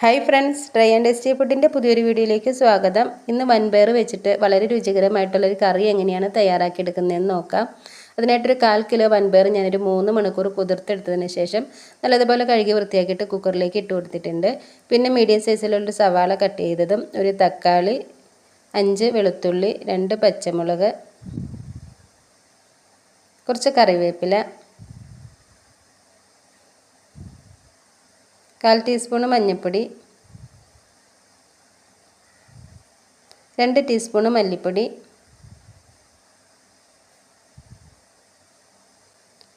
Hi friends try and tasty ഫുഡിന്റെ പുതിയൊരു വീഡിയോയിലേക്ക് സ്വാഗതം. ഇന്ന് വൻപയർ വെച്ചിട്ട് വളരെ രുചികരമായിട്ടുള്ളൊരു കറി എങ്ങനെയാണ് തയ്യാറാക്കിയെടുക്കുന്നതെന്ന് നോക്കാം. അതിനായിട്ടൊരു കാൽ കിലോ വൻപയർ ഞാനൊരു മൂന്ന് മണിക്കൂർ കുതിർത്തെടുത്തതിന് ശേഷം നല്ലതുപോലെ കഴുകി വൃത്തിയാക്കിയിട്ട് കുക്കറിലേക്ക് ഇട്ട് കൊടുത്തിട്ടുണ്ട്. പിന്നെ മീഡിയം സൈസിലുള്ളൊരു സവാള കട്ട് ചെയ്തതും ഒരു തക്കാളി അഞ്ച് വെളുത്തുള്ളി രണ്ട് പച്ചമുളക് കുറച്ച് കറിവേപ്പില കാൽ ടീസ്പൂൺ മഞ്ഞൾപ്പൊടി രണ്ട് ടീസ്പൂൺ മല്ലിപ്പൊടി.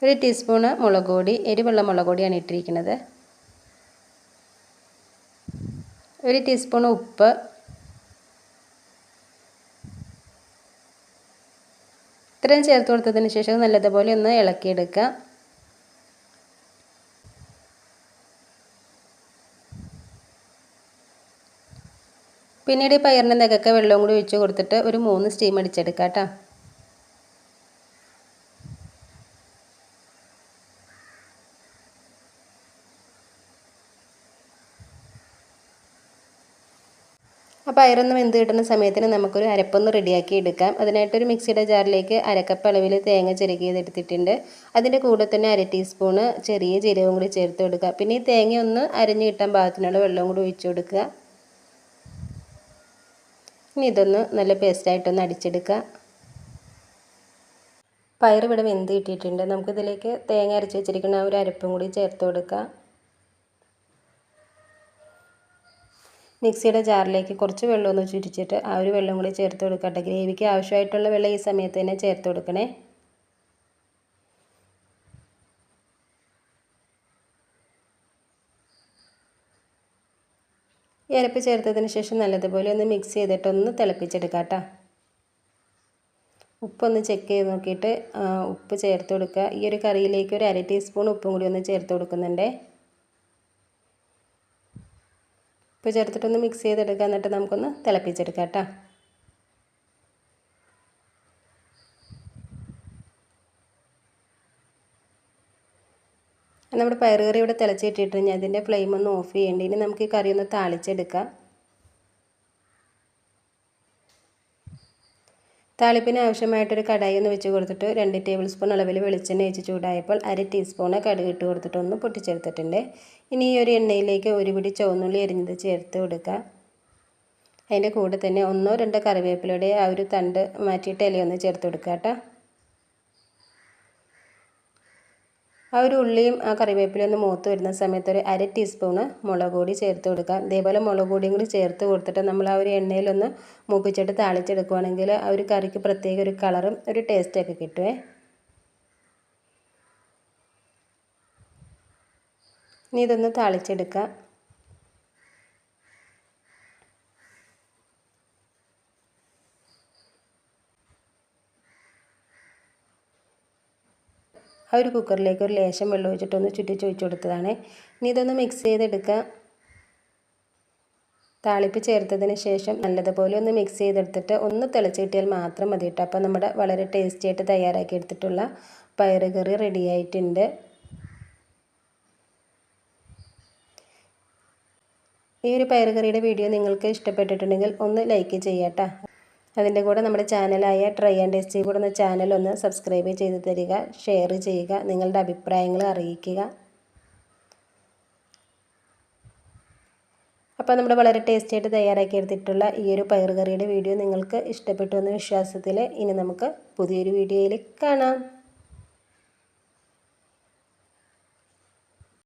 ഒരു ടീസ്പൂൺ മുളക് പൊടി എരിവുള്ള മുളക് പൊടിയാണ് ഇട്ടിരിക്കുന്നത്. ഒരു ടീസ്പൂൺ ഉപ്പ്. ഇത്രയും ചേർത്ത് കൊടുത്തതിന് ശേഷം നല്ലതുപോലെ ഒന്ന് ഇളക്കിയെടുക്കുക പിന്നീട് ഈ പയറിന്റെ നെകൊക്കെ വെള്ളവും കൂടി ഒഴിച്ച് കൊടുത്തിട്ട് ഒരു മൂന്ന് സ്റ്റീം അടിച്ചെടുക്കാം കേട്ടോ. ആ പയറൊന്ന് വെന്ത് കിട്ടുന്ന സമയത്തിന് നമുക്കൊരു അരപ്പൊന്ന് റെഡിയാക്കി എടുക്കാം. അതിനായിട്ടൊരു മിക്സിയുടെ ജാറിലേക്ക് അരക്കപ്പ് അളവിൽ തേങ്ങ ചിരകിയത് എടുത്തിട്ടുണ്ട്. അതിന്റെ കൂടെ തന്നെ അര ടീസ്പൂണ് ചെറിയ ജീരകവും കൂടി ചേർത്ത് കൊടുക്കുക പിന്നെ ഈ തേങ്ങയൊന്ന് അരഞ്ഞ് കിട്ടാൻ പാകത്തിനുള്ള വെള്ളവും കൂടി ഒഴിച്ചു കൊടുക്കുക. ഇനി ഇതൊന്ന് നല്ല പേസ്റ്റായിട്ടൊന്ന് അടിച്ചെടുക്കുക. പയർ ഇവിടെ വെന്ത് കിട്ടിയിട്ടുണ്ട്. നമുക്കിതിലേക്ക് തേങ്ങ അരച്ച് വെച്ചിരിക്കുന്ന ഒരു അരപ്പും കൂടി ചേർത്ത് കൊടുക്കുക. മിക്സിയുടെ ജാറിലേക്ക് കുറച്ച് വെള്ളം ഒന്ന് ചുരിച്ചിട്ട് ആ ഒരു വെള്ളം കൂടി ചേർത്ത് കൊടുക്കട്ടെ ഗ്രേവിക്ക് ആവശ്യമായിട്ടുള്ള വെള്ളം ഈ സമയത്ത് തന്നെ ചേർത്ത് കൊടുക്കണേ. ഈ ചേർത്തതിന് ശേഷം നല്ലതുപോലെ ഒന്ന് മിക്സ് ചെയ്തിട്ട് ഒന്ന് തിളപ്പിച്ചെടുക്കാം കേട്ടോ. ഉപ്പൊന്ന് ചെക്ക് ചെയ്ത് നോക്കിയിട്ട് ഉപ്പ് ചേർത്ത് കൊടുക്കുക. ഈ ഒരു കറിയിലേക്ക് ഒരു അര ടീസ്പൂൺ ഉപ്പും കൂടി ഒന്ന് ചേർത്ത് കൊടുക്കുന്നുണ്ട്. ഉപ്പ് ചേർത്തിട്ടൊന്ന് മിക്സ് ചെയ്തെടുക്കുക. എന്നിട്ട് നമുക്കൊന്ന് തിളപ്പിച്ചെടുക്കാം കേട്ടോ. നമ്മുടെ പയറുകറി ഇവിടെ തിളച്ചിട്ടിട്ട് ഞാൻ അതിന്റെ ഫ്ലെയിം ഒന്ന് ഓഫ് ചെയ്യേണ്ടി. ഇനി നമുക്ക് ഈ കറി ഒന്ന് താളിച്ചെടുക്കാം. താളിപ്പിന് ആവശ്യമായിട്ടൊരു കടായി ഒന്ന് വെച്ച് കൊടുത്തിട്ട് രണ്ട് ടേബിൾ സ്പൂൺ അളവിൽ വെളിച്ചെണ്ണ ഒഴിച്ച് ചൂടായപ്പോൾ അര ടീസ്പൂണ് കടുക് ഇട്ട് കൊടുത്തിട്ട് ഒന്ന് പൊട്ടിച്ചെടുത്തിട്ടുണ്ട്. ഇനി ഈ ഒരു എണ്ണയിലേക്ക് ഒരു പിടി ചുവന്നുള്ളി എരിഞ്ഞത് ചേർത്ത് കൊടുക്കുക അതിന്റെ കൂടെ തന്നെ ഒന്നോ രണ്ടോ കറിവേപ്പിലയുടെ ആ ഒരു തണ്ട് മാറ്റിയിട്ട് ഇലയൊന്ന് ചേർത്ത് കൊടുക്കുക കേട്ടോ. ആ ഒരു ഉള്ളിയും ആ കറിവേപ്പിലയും ഒന്ന് മൂത്ത് വരുന്ന സമയത്ത് ഒരു അര ടീസ്പൂണ് മുളക് പൊടി ചേർത്ത് കൊടുക്കാം ഇതേപോലെ മുളക് പൊടിയും കൂടി ചേർത്ത് കൊടുത്തിട്ട് നമ്മൾ ആ ഒരു എണ്ണയിലൊന്ന് മൂപ്പിച്ചിട്ട് താളിച്ചെടുക്കുകയാണെങ്കിൽ ആ ഒരു കറിക്ക് പ്രത്യേക ഒരു കളറും ഒരു ടേസ്റ്റൊക്കെ കിട്ടുമേ ഇനി ഇതൊന്ന് താളിച്ചെടുക്കാം ആ ഒരു കുക്കറിലേക്ക് ഒരു ലേശം വെള്ളം ഒഴിച്ചിട്ടൊന്ന് ചുറ്റിച്ച് ഒഴിച്ചു കൊടുത്തതാണ്. ഇനി ഇതൊന്ന് മിക്സ് ചെയ്തെടുക്കുക താളിപ്പ് ചേർത്തതിന് ശേഷം നല്ലതുപോലെ ഒന്ന് മിക്സ് ചെയ്തെടുത്തിട്ട് ഒന്ന് തിളച്ച് കിട്ടിയാൽ മാത്രം മതി കേട്ടോ. അപ്പോൾ നമ്മുടെ വളരെ ടേസ്റ്റി ആയിട്ട് തയ്യാറാക്കി എടുത്തിട്ടുള്ള പയറ് കറി റെഡി ആയിട്ടുണ്ട്. ഈ ഒരു പയറ് കറിയുടെ വീഡിയോ നിങ്ങൾക്ക് ഇഷ്ടപ്പെട്ടിട്ടുണ്ടെങ്കിൽ ഒന്ന് ലൈക്ക് ചെയ്യാട്ടോ അതിന്റെ കൂടെ നമ്മുടെ ചാനലായ ട്രൈ ആൻഡ് ടേസ്റ്റി കൂടെ ചാനൽ ഒന്ന് സബ്സ്ക്രൈബ് ചെയ്ത് തരിക ഷെയർ ചെയ്യുക നിങ്ങളുടെ അഭിപ്രായങ്ങൾ അറിയിക്കുക. അപ്പോൾ നമ്മൾ വളരെ ടേസ്റ്റി ആയിട്ട് തയ്യാറാക്കി എടുത്തിട്ടുള്ള ഈ ഒരു പയറുകറിയുടെ വീഡിയോ നിങ്ങൾക്ക് ഇഷ്ടപ്പെട്ടു എന്ന വിശ്വാസത്തിൽ ഇനി നമുക്ക് പുതിയൊരു വീഡിയോയിൽ കാണാം.